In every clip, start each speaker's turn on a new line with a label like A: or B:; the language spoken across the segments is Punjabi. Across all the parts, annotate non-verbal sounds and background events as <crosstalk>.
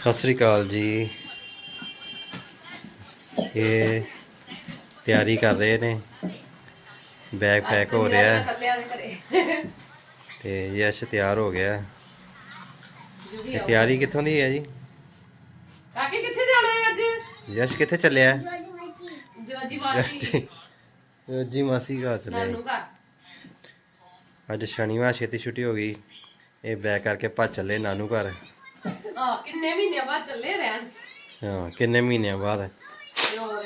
A: ਸਤਿ ਸ੍ਰੀ ਅਕਾਲ ਜੀ। ਇਹ ਤਿਆਰੀ ਕਰ ਰਹੇ ਨੇ। ਬੈਗ ਪੈਕ ਹੋ ਰਿਹਾ ਹੈ। ਤੇ ਯਸ਼ ਤਿਆਰ ਹੋ ਗਿਆ। ਇਹ ਤਿਆਰੀ ਕਿੱਥੋਂ ਦੀ ਹੈ ਜੀ?
B: ਕਾਕੇ ਕਿੱਥੇ ਜਾਣਾ ਹੈ ਅੱਜ?
A: ਯਸ਼ ਕਿੱਥੇ ਚੱਲਿਆ?
B: ਜੋਜੀ ਮਾਸੀ।
A: ਜੀ ਮਾਸੀ ਘਰ ਚੱਲਿਆ ਅੱਜ ਸ਼ਨੀਵਾਰ ਛੇਤੀ ਛੁੱਟੀ ਹੋ ਗਈ। ਇਹ ਬੈਗ ਕਰਕੇ ਭੱਜ ਚੱਲੇ ਨਾਨੂ ਘਰ।
B: ਆ ਕਿੰਨੇ ਮਹੀਨੇ ਬਾਅਦ ਚੱਲੇ ਰਹਿਣ?
A: ਹਾਂ ਕਿੰਨੇ ਮਹੀਨਿਆਂ ਬਾਅਦ?
B: ਤੇ ਹੋਰ?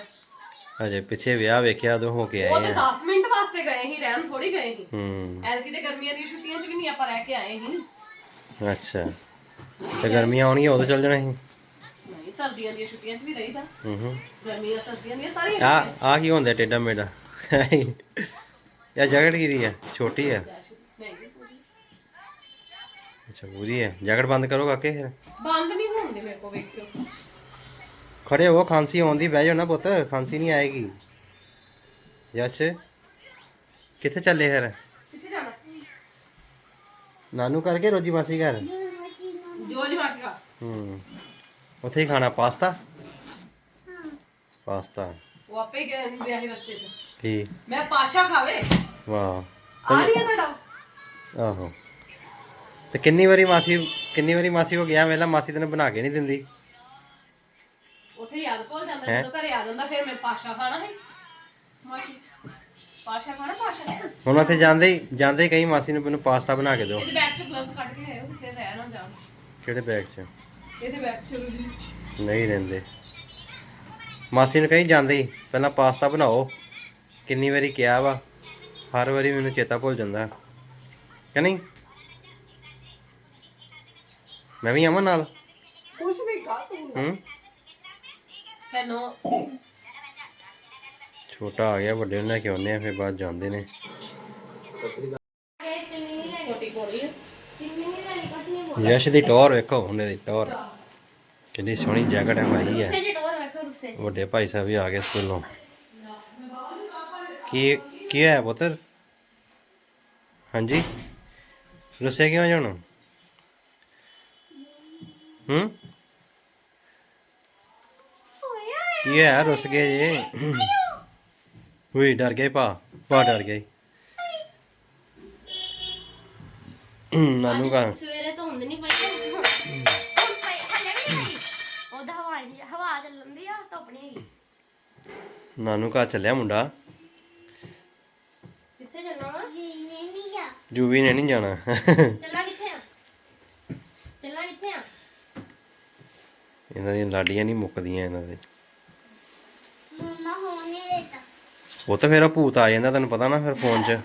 A: ਅਜੇ ਪਿੱਛੇ ਵਿਆਹ ਵੇਖਿਆ ਉਦੋਂ ਹੋ ਕੇ
B: ਉਹ
A: ਆਏ
B: ਤੇ
A: ਆ।
B: 10 ਮਿੰਟ ਵਾਸਤੇ ਗਏ ਸੀ ਰਹਿਣ ਥੋੜੀ ਗਏ ਸੀ।
A: ਹੂੰ।
B: ਐਤਕੀ ਤੇ ਗਰਮੀਆਂ ਦੀਆਂ ਛੁੱਟੀਆਂ 'ਚ ਵੀ ਨਹੀਂ ਆਪਾਂ ਰਹਿ ਕੇ ਆਏ ਸੀ।
A: ਅੱਛਾ। ਤੇ ਗਰਮੀਆਂ ਆਉਣਗੀਆਂ ਉਦੋਂ ਚੱਲ ਜਾਣਾ ਸੀ?
B: ਨਹੀਂ ਸਰਦੀਆਂ ਦੀਆਂ ਛੁੱਟੀਆਂ 'ਚ ਵੀ ਰਹੀਦਾ।
A: ਹੂੰ ਹੂੰ।
B: ਗਰਮੀਆਂ ਸਰਦੀਆਂ ਦੀਆਂ ਸਾਰੀਆਂ
A: ਆ। ਆ ਕੀ ਹੁੰਦਾ ਟੇਡਾ ਮੇਡਾ ਇਹ ਜੈਕਟ ਕੀ ਦੀ ਹੈ ਛੋਟੀ
B: ਪੂਰੀ।
A: ਅੱਛਾ ਪੂਰੀ ਹੈ। ਜੈਕਟ ਬੰਦ ਕਰੋ ਕਾਕੇ। ਫਿਰ
B: ਬੰਦ ਨਹੀਂ ਹੁੰਦੇ ਮੇਰੇ ਕੋ ਵੇਖਿਓ।
A: ਖੜੇ ਹੋ ਖਾਂਸੀ ਆਉਂਦੀ ਬਹਿ ਜਾਓ ਨਾ ਪੁੱਤ ਖਾਂਸੀ ਨਹੀਂ ਆਏਗੀ। ਯਸ਼ ਕਿੱਥੇ ਚੱਲੇ ਫਿਰ?
B: ਕਿੱਥੇ ਜਾਣਾ?
A: ਨਾਨੂ ਕਰਕੇ ਰੋਜੀ ਮਾਸੀ ਘਰ?
B: ਜੋਜੀ ਮਾਸੀ ਘਰ।
A: ਹੂੰ। ਉੱਥੇ ਹੀ ਖਾਣਾ ਪਾਸਤਾ? ਪਾਸਤਾ।
B: ਉਹ ਆਪੇ ਗਏ ਸੀ ਰਸਤੇ 'ਚ।
A: ਠੀਕ
B: ਮੈਂ ਪਾਸ਼ਾ ਖਾਵੇ।
A: ਵਾਹ।
B: ਆ ਰਹੀ ਹੈ ਤੁਹਾਡਾ
A: ਆਹੋ। ਤੇ ਕਿੰਨੀ ਵਾਰੀ ਮਾਸੀ ਕਿੰਨੀ ਵਾਰੀ ਮਾਸੀ ਕੋ ਗਿਆ ਵੇਲਾ ਮਾਸੀ ਤੈਨੂੰ ਬਣਾ ਕੇ ਨਹੀਂ ਦਿੰਦੀ।
B: ਉੱਥੇ ਯਾਦ ਭੁੱਲ ਜਾਂਦਾ
A: ਹੈਂ?
B: ਜਦੋਂ ਘਰੇ ਆ ਜਾਂਦਾ ਫਿਰ ਮੈਂ ਪਾਸ਼ਾ ਖਾਣਾ ਹੈ ਮਾਸ਼ੀ ਪਾਸ਼ਾ ਖਾਣਾ ਪਾਸ਼ਾ?
A: ਹੁਣ ਉੱਥੇ ਜਾਂਦੇ ਹੀ ਜਾਂਦੇ ਹੀ ਕਈ ਮਾਸੀ ਨੂੰ ਮੈਨੂੰ ਪਾਸਤਾ ਬਣਾ ਕੇ ਦਿਓ।
B: ਇਹਦੇ ਬੈਗ ਚ ਗਲਵਸ ਕੱਢ ਕੇ ਆਇਓ ਫਿਰ ਰਹਿ ਨਾ ਜਾ
A: ਕਿਹੜੇ ਬੈਗ 'ਚ?
B: ਇਹਦੇ ਬੈਗ ਚ ਵੀ।
A: ਨਹੀਂ ਰਹਿੰਦੇ। ਮਾਸੀ ਨੂੰ ਕਹੀ ਜਾਂਦੇ ਹੀ ਪਹਿਲਾਂ ਪਾਸਤਾ ਬਣਾਓ। ਕਿੰਨੀ ਵਾਰੀ ਕਿਹਾ ਵਾ ਹਰ ਵਾਰੀ ਮੈਨੂੰ ਚੇਤਾ ਭੁੱਲ ਜਾਂਦਾ। ਕਿ ਨਹੀਂ? ਮੈਂ ਵੀ ਆਵਾਂ ਨਾਲ।
B: ਕੁਝ ਵੀ ਗਾ ਤੂੰ
A: ਹੂੰ।
B: ਤੈਨੂੰ
A: ਛੋਟਾ ਆ ਗਿਆ ਵੱਡੇ ਨੂੰ ਲੈ ਕੇ ਆਉਂਦੇ ਆ ਫਿਰ ਬਾਅਦ ਜਾਂਦੇ ਨੇ। ਯਸ਼ ਦੀ ਟੌਰ ਵੇਖੋ ਉਹਨੇ ਦੀ ਟੌਰ। ਕਿੰਨੀ ਸੋਹਣੀ ਜੈਕਟ ਹੈ ਪਾਈ ਹੈ
C: ਜੇ ਟੋਰ ਵੇਖੋ ਰੁੱਸੇ
A: ਵੱਡੇ ਭਾਈ ਸਾਹਿਬ ਵੀ ਆ ਗਏ ਸਕੂਲੋਂ। ਕੀ ਕੀ ਹੈ ਪੁੱਤਰ? ਹਾਂਜੀ। ਰੁੱਸੇ ਕਿਉਂ ਜਾਣਾ? ਹੂੰ? ਕੀ ਹੈ? ਰੁੱਸ ਗਏ ਜੇ। ਹੋਈ ਡਰ ਗਏ ਪਾ ਪਾ ਡਰ ਗਏ। ਨਾਨੂ ਕਾ
C: ਸਵੇਰੇ ਤਾਂ ਹੁੰਦ ਨਹੀਂ ਪਈ। ਉਹਦਾ ਹਵਾ ਨਹੀਂ ਹਵਾ ਚੱਲਦੀ ਆ ਧੁੱਪ ਨਹੀਂ ਹੈਗੀ।
A: ਨਾਨੂ ਕਾ ਚੱਲਿਆ ਮੁੰਡਾ?
C: ਕਿੱਥੇ ਜਾਣਾ ਵਾ?
A: ਜੂਵੀ ਨੇ ਨਹੀਂ ਜਾਣਾ।
C: ਚੱਲਾਂ ਕਿੱਥੇ ਆ ਚੱਲਾਂ ਕਿੱਥੇ ਆ
A: ਇਹਨਾਂ ਦੀਆਂ ਲਾਡੀਆਂ ਨਹੀਂ ਮੁੱਕਦੀਆਂ ਇਹਨਾਂ ਦੇ। ਉਹ ਤਾਂ ਫਿਰ ਉਹ ਭੂਤ ਆ ਜਾਂਦਾ ਤੈਨੂੰ ਪਤਾ ਨਾ ਫਿਰ ਫੋਨ 'ਚ।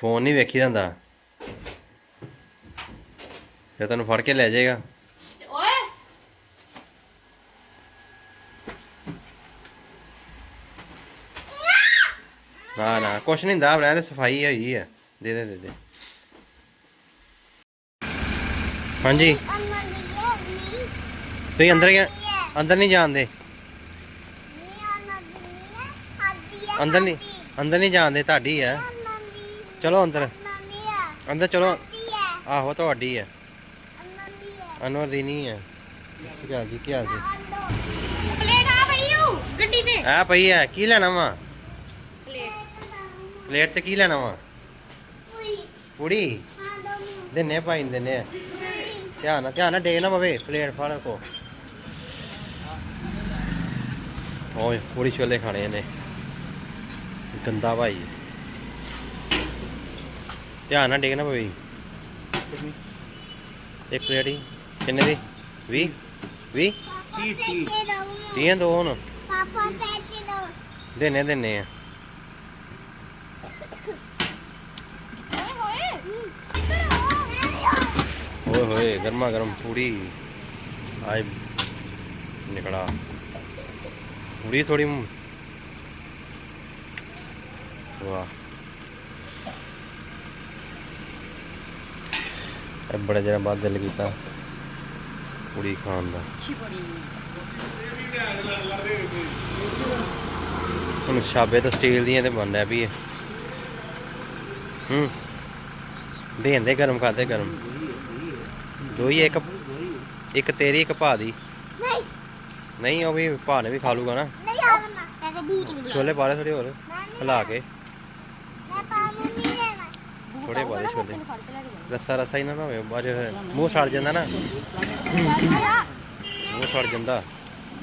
A: ਫੋਨ ਨਹੀਂ ਵੇਖੀ ਜਾਂਦਾ। ਫਿਰ ਤੈਨੂੰ ਫੜ ਕੇ ਲੈ ਜਾਏਗਾ।
C: ਤੇ ਓਏ!
A: ਨਾ ਨਾ ਕੁਛ ਨਹੀਂ ਹੁੰਦਾ ਰਹਿਣ ਦੇ ਸਫ਼ਾਈ ਹੋਈ ਹੈ। ਦੇ ਦੇ ਦੇ ਦੇ। ਹਾਂਜੀ। ਤੁਸੀਂ ਅੰਦਰ ਗਿਆ ਅੰਦਰ ਨਹੀਂ ਜਾਂਦੇ ਅੰਦਰ ਨਹੀਂ ਅੰਦਰ ਨਹੀਂ ਜਾਂਦੇ ਤੁਹਾਡੀ ਹੈ ਚਲੋ ਅੰਦਰ। ਅੰਦਰ ਚਲੋ। ਆਹੋ ਤੁਹਾਡੀ ਹੈ ਅਨਵਰ ਦੀ ਨਹੀਂ ਹੈ ਸ਼੍ਰੀ ਅਕਾਲ ਜੀ ਕੀ ਹਾਲ ਜੀ?
C: ਪਲੇਟ ਆ ਪਈ ਓ ਗੱਡੀ ਤੇ।
A: ਆ ਪਈ ਹੈ ਕੀ ਲੈਣਾ ਵਾ?
C: ਪਲੇਟ।
A: ਪਲੇਟ 'ਚ ਕੀ ਲੈਣਾ ਵਾ? ਪੂੜੀ। ਦਿੰਨੇ ਭਾਈ ਨੂੰ ਦਿੰਨੇ ਆ। ਧਿਆਨ ਨਾਲ ਧਿਆਨ ਨਾਲ ਡੇ ਨਾ ਪਵੇ ਪਲੇਟ ਫੜ ਕੋ ਓਏ ਪੂੜੀ ਛੋਲੇ ਖਾਣੇ ਨੇ ਗੰਦਾ ਭਾਈ। ਧਿਆਨ ਨਾਲ ਡੇਗ ਨਾ ਇੱਕ ਪਲੇਟ ਹੀ ਕਿੰਨੇ ਦੀ? 20 20 ਤੀਆਂ ਦੋ ਹੁਣ।
D: ਪਾਪਾ ਪੈਸੇ ਦੋ
A: ਦਿੰਨੇ ਦਿੰਨੇ ਆ।
C: ਓਏ ਹੋਏ
A: ਹੋਏ ਗਰਮਾ ਗਰਮ ਪੂੜੀ ਆਏ ਨਿਕਲਾ। ਥੋੜੀ ਵਾਹ ਇਹ ਬੜੇ ਦਿਨਾਂ ਬਾਅਦ ਦਿਲ ਕੀਤਾ ਪੂੜੀ ਖਾਣ ਦਾ ਹੁਣ ਛਾਬੇ ਤਾਂ ਸਟੀਲ ਦੀਆਂ ਤੇ ਬਣਦਾ ਵੀ ਇਹ ਹੂੰ ਦੇਂਦੇ ਗਰਮ ਖਾਦੇ ਗਰਮ ਦੋ ਹੀ ਇੱਕ ਇੱਕ ਤੇਰੀ ਇੱਕ ਭਾ ਦੀ
D: ਨਹੀਂ
A: ਉਹ ਵੀ ਭਾ ਨੇ ਵੀ ਖਾ ਲੂਗਾ ਨਾ।
D: ਨਹੀਂ ਆਉਣਾ
C: ਕਾਕਾ ਭੂਤ ਨੂੰ ਬੁਲਾ
A: ਛੋਲੇ ਪਾ ਲੈ ਥੋੜੇ ਹੋਰ ਹਿਲਾ ਕੇ।
D: ਮੈਂ ਪਾਣੀ ਨਹੀਂ ਲੈਣਾ।
A: ਥੋੜੇ ਪਾ ਛੋਲੇ।
C: ਲੈ ਕੇ
A: ਰੱਸਾ ਰੱਸਾ ਹੀ ਨਾ ਨਾ ਹੋਵੇ 'ਚ ਮੂੰਹ ਸੜ ਜਾਂਦਾ ਨਾ। ਮੂੰਹ ਸੜ ਜਾਂਦਾ।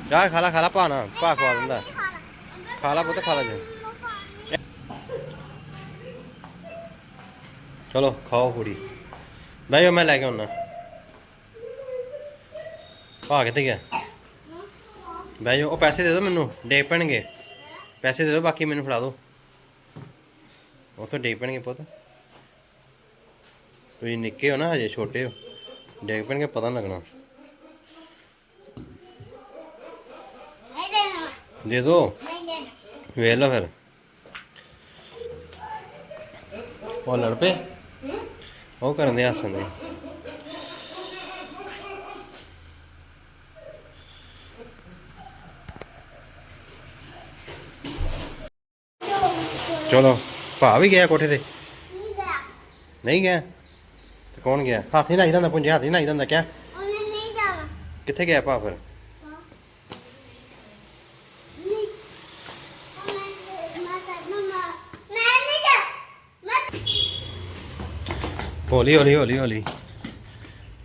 A: ਜਾ ਖਾ ਲਾ ਖਾ ਲਾ ਭਾ ਨਾ ਭਾ ਖਵਾ ਦਿੰਦਾ। ਖਾ ਲਾ ਪੁੱਤ ਖਾ ਲਾ ਜੀ। ਚਲੋ ਖਾਓ ਪੂੜੀ ਬਈ ਮੈਂ ਲੈ ਕੇ ਆਉਣਾ ਭਾ ਕਿੱਥੇ ਗਿਆ? ਬਈ ਜਾਓ, ਉਹ ਪੈਸੇ ਦੇ ਦਿਓ ਮੈਨੂੰ ਡੇ ਪੈਣਗੇ। ਪੈਸੇ ਦੇ ਦਿਓ ਬਾਕੀ ਮੈਨੂੰ ਫੜਾ ਦਿਓ। ਉਹ ਫਿਰ ਡੇ ਪੈਣਗੇ ਪੁੱਤ। ਤੁਸੀਂ ਨਿੱਕੇ ਹੋ ਨਾ ਹਜੇ ਛੋਟੇ ਹੋ। ਡੇ ਪੈਣਗੇ ਪਤਾ ਲੱਗਣਾ।
D: ਨਹੀਂ ਦੇਣਾ।
A: ਦੇ
D: ਦੇਣਾ।
A: ਵੇਖ ਲਓ ਫਿਰ। ਉਹ ਲੜ ਪਏ? ਉਹ ਕਰਨ ਦੇ ਹੱਸਣ ਦੇ ਚਲੋ ਭਾ ਵੀ ਗਿਆ ਕੋਠੇ ਤੇ।
D: ਨਹੀਂ ਗਿਆ?
A: ਨਹੀਂ ਤੇ ਕੌਣ ਗਿਆ? ਹਾਥੀ ਨਾਈ ਦੰਦਾ ਪੁੰਜੇ ਹਾਥੀ ਨਾਈ ਦੰਦਾ ਕਿਆ?
D: ਉਹਨੇ ਨਹੀਂ ਜਾਣਾ।
A: ਕਿੱਥੇ ਗਿਆ ਭਾ ਫਿਰ?
D: ਨਹੀਂ ਨਹੀਂ
A: ਹੌਲੀ ਹੌਲੀ ਹੌਲੀ ਹੌਲੀ।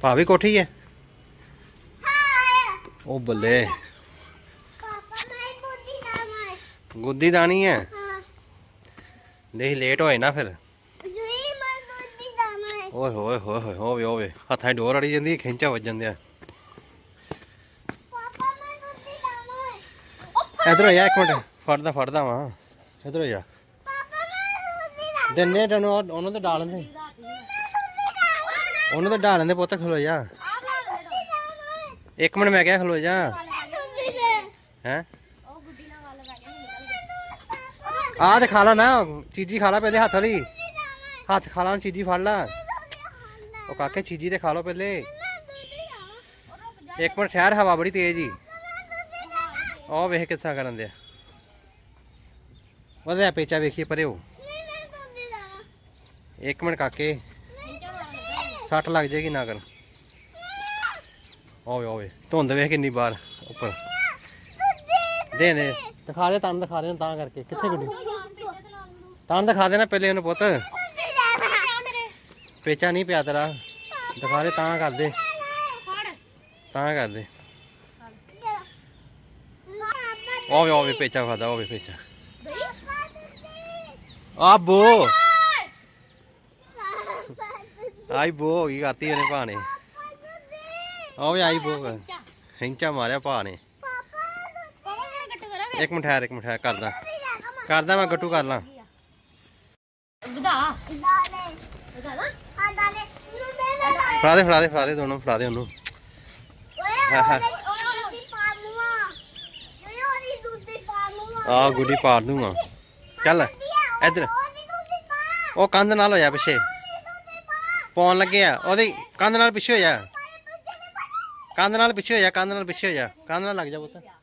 A: ਭਾ ਵੀ ਕੋਠੀ ਹੈ?
D: ਹਾਂ।
A: ਉਹ ਬੱਲੇ। ਗੁੱਦੀ ਦਾਣੀ ਹੈ?
D: ਹਾਂ
A: ਦੇਖ ਲੇਟ ਹੋਏ ਨਾ ਫਿਰ।
D: ਜੁਈ ਮੈਂ ਦੁੱਧੀ ਜਾਣਾ
A: ਓਏ ਹੋਏ ਹੋਏ ਹੋਏ ਹੋਵੇ ਹੋਵੇ ਹੱਥਾਂ 'ਚ ਡੋਰ ਅੜੀ ਜਾਂਦੀ ਹੈ, ਖਿੰਚਾ ਵੱਜਣ ਦਿਆ
D: ਪਾਪਾ ਮੈਂ ਦੁੱਧੀ ਜਾਣਾ
A: ਇਧਰ ਜਾ ਇੱਕ ਮਿੰਟ ਫੜਦਾ ਫੜਦਾ ਵਾਂ। ਇਧਰ ਹੋ ਜਾ
D: ਪਾਪਾ ਮੈਂ ਦੁੱਧੀ ਜਾਣਾ
A: ਦਿੰਨੇ ਤੈਨੂੰ ਉਹ- ਉਹਨੂੰ ਤੇ ਡਾਲ ਦੇ। ਉਹਨੂੰ ਤੇ ਡਾਲ ਦੇ ਪੁੱਤ ਖਲੋ ਜਾ। ਇੱਕ ਮਿੰਟ ਮੈਂ ਕਿਹਾ ਖਲੋ ਜਾ। ਹੈ
C: ਨਾਲ ਗੱਲ ਕਰ ਕੇ
A: ਆਹ ਤੇ ਖਾ ਲਾ ਨਾ, ਚੀਜ਼ੀ ਖਾ ਲਾ ਪਹਿਲੇ ਹੱਥ ਵਾਲੀ। ਹੱਥ ਖਾ ਲਾ, ਚੀਜ਼ੀ ਫੜ ਲਾ। ਉਹ ਕਾਕੇ, ਚੀਜ਼ੀ ਤੇ ਖਾ ਲਓ ਪਹਿਲੇ। ਇੱਕ ਮਿੰਟ, ਠਹਿਰ, ਹਵਾ ਬੜੀ ਤੇਜ਼ ਹੀ ਉਹ ਵੇਖ ਕਿੱਸਾ ਕਰਨ ਦਿਆ। ਉਹਦੇ ਪੇਚਾ ਵੇਖੀਏ ਪਰੇ ਉਹ ਇੱਕ ਮਿੰਟ ਕਾਕੇ, ਸੱਟ ਲੱਗ ਜਾਏਗੀ ਨਾ ਕਰ ਓਏ ਓਏ, ਧੁੰਦ ਵੇਖ ਕਿੰਨੀ ਬਾਹਰ, ਉੱਪਰ। ਦੇ ਦੇ। ਦਿਖਾ ਦੇ ਤਨ ਦਿਖਾ ਦੇ ਤਾਂ ਕਰਕੇ। ਕਿੱਥੇ ਗੁੱਡੀ? ਤਨ ਦਿਖਾ ਦੇ ਨਾ ਪਹਿਲੇ ਉਹਨੂੰ ਪੁੱਤ। ਪੇਚਾ ਨਹੀਂ ਪਿਆ ਤੇਰਾ। ਦਿਖਾ ਦੇ ਤਾਂ ਕਰ ਦੇ। ਤਾਂ ਕਰ ਦੇ। ਓਏ ਓਏ ਪੇਚਾ ਖਾਦਾ ਓਏ ਪੇਚਾ। ਆ ਬੋ। ਆਈ ਬੋ ਹੋ ਗਈ ਕਰਤੀ ਉਹਨੇ ਭਾ ਨੇ ਓਏ ਆਈ ਬੋ। ਹੈਂਚਾ ਮਾਰਿਆ ਭਾ ਨੇ
C: ਪਾਪਾ ਮੇਰਾ ਗੱਟ ਕਰਾਂਗੇ
A: ਇੱਕ ਮਿੰਟ ਠਹਿਰ ਇੱਕ ਮਿੰਟ ਠਹਿਰ ਕਰਦਾ। ਕਰਦਾ ਮੈਂ ਗੱਟੂ ਕਰ ਲਾਂ।
C: ਵਧਾ। ਵਧਾ ਨਾ
A: ਫੜਾ ਦੇ ਫੜਾ ਦੇ ਫੜਾ ਦੇ ਦੋਨੋਂ ਫੜਾ ਦੇ ਉਹਨੂੰ। ਆ ਗੁੱਡੀ ਪਾੜ ਦੂੰਗਾ ਚੱਲ ਇੱਧਰ। ਉਹ ਕੰਧ ਨਾਲ ਹੋ ਜਾ ਪਿੱਛੇ ਪਾਉਣ ਲੱਗੇ ਆ। ਉਹਦੀ ਕੰਧ ਨਾਲ ਪਿੱਛੇ ਹੋ ਜਾ ਕੰਧ ਨਾਲ ਪਿੱਛੇ ਹੋ ਜਾ ਕੰਧ ਨਾਲ ਪਿੱਛੇ ਹੋ ਜਾ ਕੰਧ ਨਾਲ ਲੱਗ ਜਾ ਪੁੱਤ।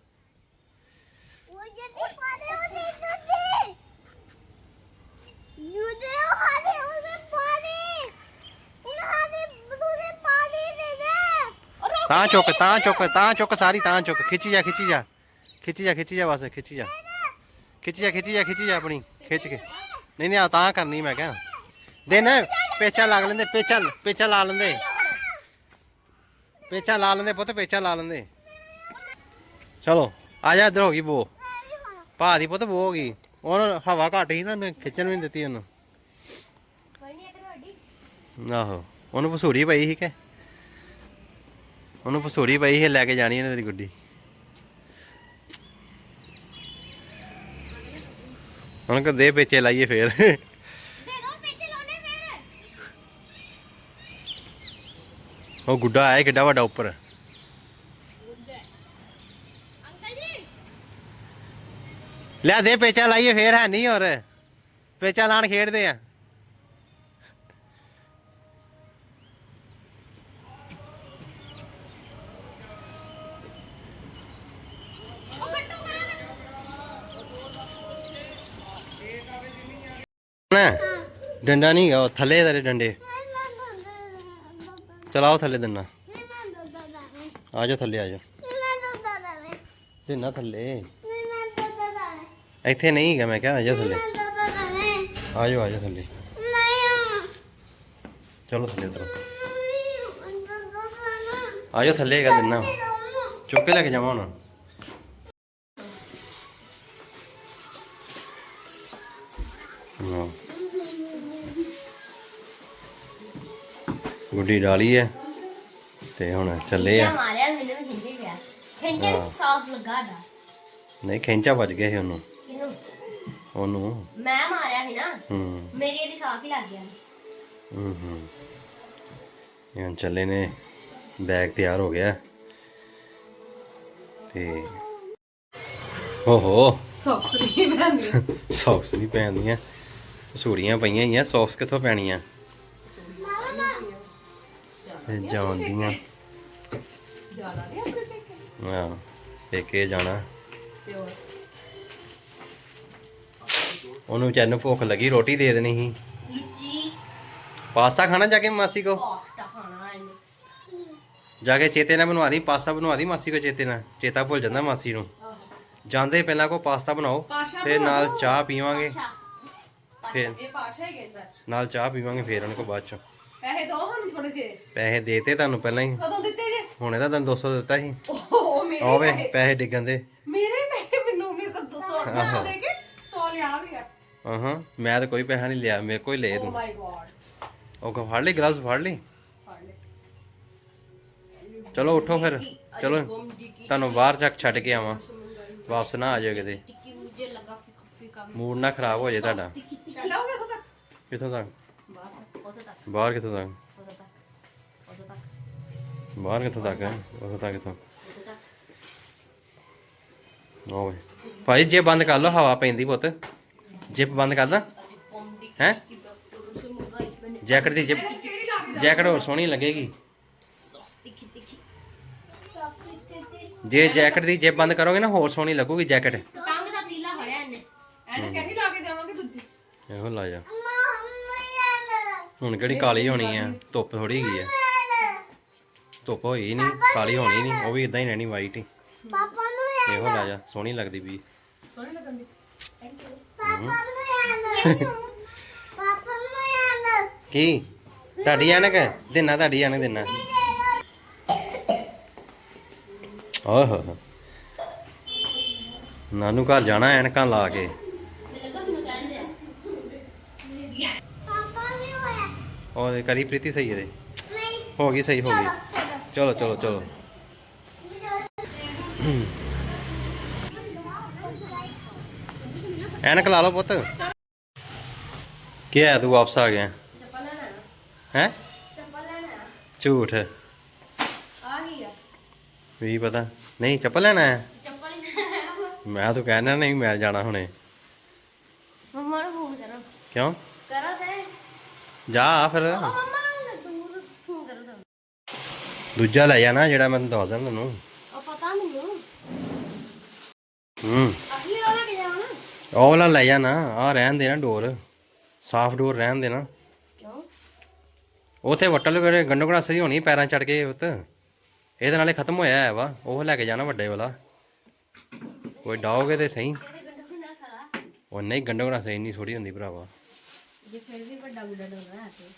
A: ਤਾਂ ਚੁੱਕ ਤਾਂ ਚੁੱਕ ਤਾਂ ਚੁੱਕ ਸਾਰੀ ਤਾਂ ਚੁੱਕ। ਖਿੱਚੀ ਜਾ ਖਿੱਚੀ ਜਾ। ਖਿੱਚੀ ਜਾ ਖਿੱਚੀ ਜਾ ਬਸ ਖਿੱਚੀ ਜਾ। ਖਿੱਚੀ ਜਾ ਖਿੱਚੀ ਜਾ ਖਿੱਚੀ ਜਾ ਆਪਣੀ ਖਿੱਚ ਕੇ। ਨਹੀਂ ਨਹੀਂ ਆ ਤਾਂ ਕਰਨੀ ਮੈਂ ਕਿਹਾ। ਦੇ ਨਾ ਪੇਚਾ ਲਾ ਲੈਂਦੇ ਪੇਚਾ ਪੇਚਾ ਲਾ ਲੈਂਦੇ। ਪੇਚਾ ਲਾ ਲੈਂਦੇ ਪੁੱਤ ਪੇਚਾ ਲਾ ਲੈਂਦੇ। ਚਲੋ ਆ ਜਾ ਇੱਧਰ ਹੋ ਗਈ ਬੋ। ਭਾ ਦੀ ਪੁੱਤ ਬੋ ਹੋ ਗਈ। ਉਹਨੂੰ ਹਵਾ ਘੱਟ ਸੀ ਨਾ ਖਿੱਚਣ ਵੀ ਨਹੀਂ ਦਿੱਤੀ ਉਹਨੂੰ।
C: ਕੋਈ ਨਹੀਂ ਇੱਕ ਵੱਡੀ
A: ਆਹੋ ਉਹਨੂੰ ਪਸੂੜੀ ਪਈ ਸੀ ਕਿ? ਉਹਨੂੰ ਪਸੂੜੀ ਪਈ ਸੀ ਲੈ ਕੇ ਜਾਣੀ ਇਹਨੇ ਤੇਰੀ ਗੁੱਡੀ। ਹੁਣ ਕਿ ਦੇ ਪੇਚੇ ਲਾਈਏ ਫੇਰ। ਉਹ ਗੁੱਡਾ ਆਇਆ ਕਿੱਡਾ ਵੱਡਾ ਉੱਪਰ। ਲੈ ਦੇ ਪੇਚਾ ਲਾਈਏ ਫੇਰ ਹੈ ਨਹੀਂ ਹੋਰ। ਪੇਚਾ ਲਾਣ ਖੇਡਦੇ ਆ
C: ਉਹ ਗੱਟੂ ਕਰਾਂ
A: ਨਾ ਡੰਡਾ ਨਹੀਂ ਗਾ ਉਹ ਥੱਲੇ ਤੇਰੇ ਡੰਡੇ। ਚਲਾਓ ਥੱਲੇ ਦੰਨਾ। ਆ ਜਾ ਥੱਲੇ, ਆ ਜਾ।
D: ਮੈਂ
A: ਜਿੰਨਾ ਥੱਲੇ। ਇੱਥੇ ਨਹੀਂ ਹੈਗਾ, ਮੈਂ ਕਿਹਾ ਆ ਜਾ ਥੱਲੇ।
D: ਮੈਂ ਦੁੱਧ
A: ਆ ਜਾ ਆ ਜਾ ਥੱਲੇ। ਚਲੋ ਥੱਲੇ ਉਤਰੋ। ਆ ਜਾ ਥੱਲੇ ਹੈਗਾ ਦਿਨਾ। ਚੁੱਕ ਕੇ ਲੈ ਕੇ ਜਾਵਾਂ ਹੁਣ। ਗੁੱਡੀ ਡਾਲੀ ਹੈ। ਤੇ ਹੁਣ ਚੱਲੇ ਆ।
C: ਮਾਰਿਆ ਮੈਨੂੰ ਵੀ ਖਿੰਚੇ ਪਿਆ ਖਿੰਚੇ ਸਾਫ਼ ਲੱਗਾ ਡਾ
A: ਨਹੀਂ ਖੈਂਚਾ ਵੱਜ ਗਿਆ ਸੀ ਉਹਨੂੰ।
C: ਕਿਨੂੰ
A: ਉਹਨੂੰ।
C: ਮੈਂ ਮਾਰਿਆ ਸੀ ਨਾ।
A: ਹੂੰ।
C: ਮੇਰੀ ਇਹਦੀ ਸਾਫ਼ ਹੀ ਲੱਗ ਗਿਆ।
A: ਹੂੰ ਹੂੰ। ਇਹ ਹੁਣ ਚੱਲੇ ਨੇ। ਬੈਗ ਤਿਆਰ ਹੋ ਗਿਆ। ਤੇ ਓਹੋ।
B: ਸੌਕਸ ਨਹੀਂ ਪੈਂਦੀ
A: ਸੌਕਸ <laughs> ਨਹੀਂ ਪੈਂਦੀਆਂ। ਸੂੜੀਆਂ ਪਈਆਂ ਹੀ ਆ। ਸੌਕਸ ਕਿੱਥੋਂ ਪੈਣੀਆਂ? ਇਹ ਜਾਂਦੀਆਂ
B: ਜ਼ਿਆਦਾ ਨਹੀਂ ਆਪਣੇ ਪੇਕੇ?
A: ਹਾਂ ਪੇਕੇ ਜਾਣਾ। ਉਹਨੂੰ ਵਿਚਾਰ ਨੂੰ ਭੁੱਖ ਲੱਗੀ ਰੋਟੀ ਦੇ ਦੇਣੀ ਸੀ।
C: ਲੁੱਚੀ।
A: ਪਾਸਤਾ ਖਾਣਾ ਜਾ ਕੇ ਮਾਸੀ ਕੋ?
C: ਪਾਸਤਾ ਖਾਣਾ ਇਹਨੇ।
A: ਜਾ ਕੇ ਚੇਤੇ ਨਾਲ ਬਣਵਾ ਦੀ ਪਾਸਤਾ ਬਣਵਾ ਦੀ ਮਾਸੀ ਕੋ ਚੇਤੇ ਨਾਲ। ਚੇਤਾ ਭੁੱਲ ਜਾਂਦਾ ਮਾਸੀ ਨੂੰ। ਜਾਂਦੇ ਪਹਿਲਾਂ ਕੋ ਪਾਸਤਾ ਬਣਾਓ ਫਿਰ ਨਾਲ ਚਾਹ ਪੀਵਾਂਗੇ। ਫਿਰ ਨਾਲ ਚਾਹ ਪੀਵਾਂਗੇ ਫਿਰ ਉਹਨਾਂ ਕੋ ਬਾਅਦ ਚ।
B: ਪੈਸੇ ਦੋ ਹੁਣ ਥੋੜੇ ਜਿਹੇ।
A: ਪੈਸੇ ਦੇਤੇ ਤੁਹਾਨੂੰ ਪਹਿਲਾਂ ਹੀ।
B: ਕਦੋਂ ਦਿੱਤੇ ਜੇ?
A: ਹੁਣੇ ਤਾਂ ਤੁਹਾਨੂੰ 200 ਦਿੱਤਾ ਸੀ।
B: ਉਹ ਮੇਰੇ
A: ਆਵੇ
B: ਪੈਸੇ।
A: ਪੈਸੇ ਡਿੱਗਣ ਦੇ।
B: ਮੇਰੇ ਪੈਸੇ ਮੈਨੂੰ ਮੇਰੇ ਕੋਲ 200 200 ਦੇ ਕੇ 100 ਲਿਆ ਵੀ ਆ।
A: ਹਾਂ ਮੈਂ ਤਾਂ ਕੋਈ ਪੈਸਾ ਨਹੀਂ ਲਿਆ ਮੇਰੇ ਕੋਲ ਹੀ
B: ਓ
A: ਤੂੰ।
B: ਮਾਈ ਗॉड
A: ਉਹ ਕੋ ਫੜ ਲਈ ਗਲਵਸ ਫੜ ਲਈ?
B: ਫੜ ਲੈ
A: ਚਲੋ ਉੱਠੋ ਫਿਰ। ਚਲੋ ਤੁਹਾਨੂੰ ਬਾਹਰ ਚੱਕ ਛੱਡ ਕੇ ਆਵਾਂ। ਵਾਪਸ ਨਾ ਆ ਜਾਓ ਕਿਤੇ। ਮੂਡ ਨਾ ਖਰਾਬ ਹੋ ਜਾਏ ਤੁਹਾਡਾ।
B: ਤੱਕ?
A: ਕਿੱਥੋਂ ਤੱਕ।
C: ਬਾਹਰ ਉਦੋਂ ਤੱਕ
A: ਬਾਹਰ ਕਿੱਥੋਂ ਤੱਕ?
C: ਉਦੋਂ ਤੱਕ ਉਦੋਂ ਤੱਕ
A: ਬਾਹਰ ਕਿੱਥੋਂ ਤੱਕ ਉਹ ਤੱਕ ਕਿੱਥੋਂ?
C: ਉਦੋਂ ਤੱਕ
A: ਓਏ ਭਾਈ ਜੇ ਬੰਦ ਕਰ ਲਓ ਹਵਾ ਪੈਂਦੀ ਪੁੱਤ ਜਿਪ ਬੰਦ ਕਰ
C: ਅਜੀ ਪੌਂਡੀ
A: ਹੈ?
C: ਕੀ ਮੁਗਾ
A: ਜੈਕਟ ਦੀ ਜਿਪ ਜੈਕਟ ਹੋਰ ਸੋਹਣੀ ਲੱਗੇਗੀ। ਜੇ ਜੈਕਟ ਦੀ ਜਿਪ ਬੰਦ ਕਰੋਗੇ ਨਾ ਹੋਰ ਸੋਹਣੀ ਲੱਗੂਗੀ ਜੈਕਟ।
C: ਟੰਗ ਦਾ ਤੀਲਾ ਫੜਿਆ ਇਹਨੇ।
B: ਐਨੇ ਕਿਹੜੀ ਲਾ ਕੇ ਜਾਵਾਂਗੇ ਦੂਜੀ।
A: ਇਹੋ ਲਾ ਜਾ। ਹੁਣ ਕਿਹੜੀ ਕਾਲੀ ਹੋਣੀ ਆ? ਧੁੱਪ ਥੋੜੀ ਹੈਗੀ ਆ। ਧੁੱਪ ਹੋਈ ਨਹੀਂ ਕਾਲੀ ਹੋਣੀ ਨਹੀਂ ਉਹ ਵੀ ਇਦਾਂ ਹੀ ਰਹਿਣੀ ਵਾਈਟ ਹੀ।
D: ਪਾਪਾ ਨੂੰ
A: ਇਹੋ ਲਾ ਜਾ ਸੋਹਣੀ ਲੱਗਦੀ ਵੀ।
B: ਸੋਹਣੀ ਲੱਗਣ ਦੀ।
D: ਪਾਪਾ ਨੂੰ ਯਾਰ ਪਾਪਾ ਨੂੰ ਯਾਰ
A: ਕੀ? ਤੁਹਾਡੀ ਐਨਕ ਦੇਣਾ ਤੁਹਾਡੀ ਐਨਕ ਦੇਣਾ ਓਹੋ ਨਾਨੂ ਘਰ ਜਾਣਾ ਐਨਕਾਂ ਲਾ ਕੇ
C: ਮੈਨੂੰ ਲੱਗਾ ਮੈਨੂੰ ਕਹਿੰਦੇ ਆ
D: ਪਾਪਾ ਵੀ
A: ਸਹੀ ਇਹਦੇ
D: ਨਹੀਂ
A: ਹੋ ਗਈ ਸਹੀ ਹੋ ਗਈ। ਚਲੋ ਚਲੋ ਚਲੋ। ਐਨਕ ਲਾ ਲਓ ਪੁੱਤ। ਕੀ ਹੈ ਤੂੰ ਵਾਪਸ ਆ ਗਿਆ। ਹੈ? ਝੂਠ।
C: ਆ ਗਈ ਆ
A: ਵੀ ਪਤਾ। ਨਹੀਂ ਚੱਪਲ ਲੈਣਾ ਹੈ? ਮੈਂ ਤਾਂ ਕਹਿਣਾ ਨਹੀਂ ਮੈਂ ਜਾਣਾ ਹੁਣੇ।
C: ਮੰਮਾ ਨੂੰ ਫੋਨ ਕਰੋ।
A: ਕਿਉਂ? ਜਾ ਫਿਰ।
C: ਕਰੋ ਤਾਂ।
A: ਦੂਜਾ ਲੈ ਜਾਣਾ ਜਿਹੜਾ ਮੈਂ ਤੁਹਾਨੂੰ ਦੱਸਦਾ ਤੁਹਾਨੂੰ
C: ਉਹ ਪਤਾ ਮੈਨੂੰ?
A: ਹੂੰ।
C: ਅਸਲੀ ਵਾਲਾ ਕਿ ਜਾਣਾ।
A: ਉਹ ਵਾਲਾ ਲੈ ਜਾਣਾ ਆ ਰਹਿਣ ਦੇ ਨਾ ਡੋਰ। ਸਾਫ਼ ਡੋਰ ਰਹਿਣ ਦੇ ਨਾ।
C: ਕਿਉਂ?
A: ਉਥੇ ਵਟਲ ਕਰੇ ਗੰਡੋ ਗੜਾਸੇ ਦੀ ਹੋਣੀ ਪੈਰਾਂ ਚੜ ਕੇ ਉਤ। ਇਹਦੇ ਨਾਲੇ ਖਤਮ ਹੋਇਆ ਹੈ ਵਾ ਉਹ ਲੈ ਕੇ ਜਾਣਾ ਵੱਡੇ ਵਾਲਾ। ਕੋਈ ਡਾਓਗੇ ਤੇ ਸਹੀ। ਉਹ ਨਹੀਂ ਗੰਡੋ ਗੜਾਸੇ ਇੰਨੀ ਥੋੜੀ ਹੁੰਦੀ ਭਰਾਵਾ।
C: ਜੇ ਫਿਰ ਵੀ ਵੱਡਾ ਗੁੱਡਾ ਡੋਣਾ ਤੇ।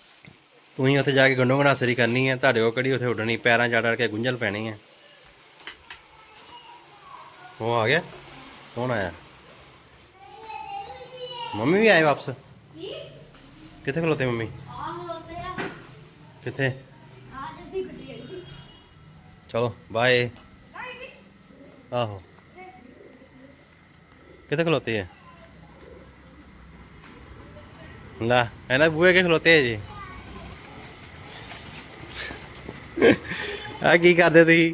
A: ਤੁਸੀਂ ਉੱਥੇ ਜਾ ਕੇ ਗੰਡੋ ਗੜਾਸੇ ਦੀ ਕਰਨੀ ਹੈ ਤੁਹਾਡੇ ਕੋਲ ਕਿਹੜੀ ਉੱਥੇ ਉੱਡਣੀ ਪੈਰਾਂ ਚੜ ਚੜ ਕੇ ਗੁੰਝਲ ਪੈਣੀ ਹੈ। ਉਹ ਆ ਗਿਆ ਕੌਣ ਆਇਆ? ਮੰਮੀ ਵੀ ਆਏ ਵਾਪਸ? ਕਿੱਥੇ ਖਲੋਤੇ ਮੰਮੀ? ਕਿੱਥੇ? ਚਲੋ ਬਾਏ। ਆਹੋ। ਕਿੱਥੇ ਖਲੋਤੇ ਹੈ ਲਾ ਇਹਨਾਂ ਬੂਏ ਕੇ ਖਲੋਤੇ ਹੈ ਜੀ ਆ ਕੀ ਕਰਦੇ ਤੁਸੀਂ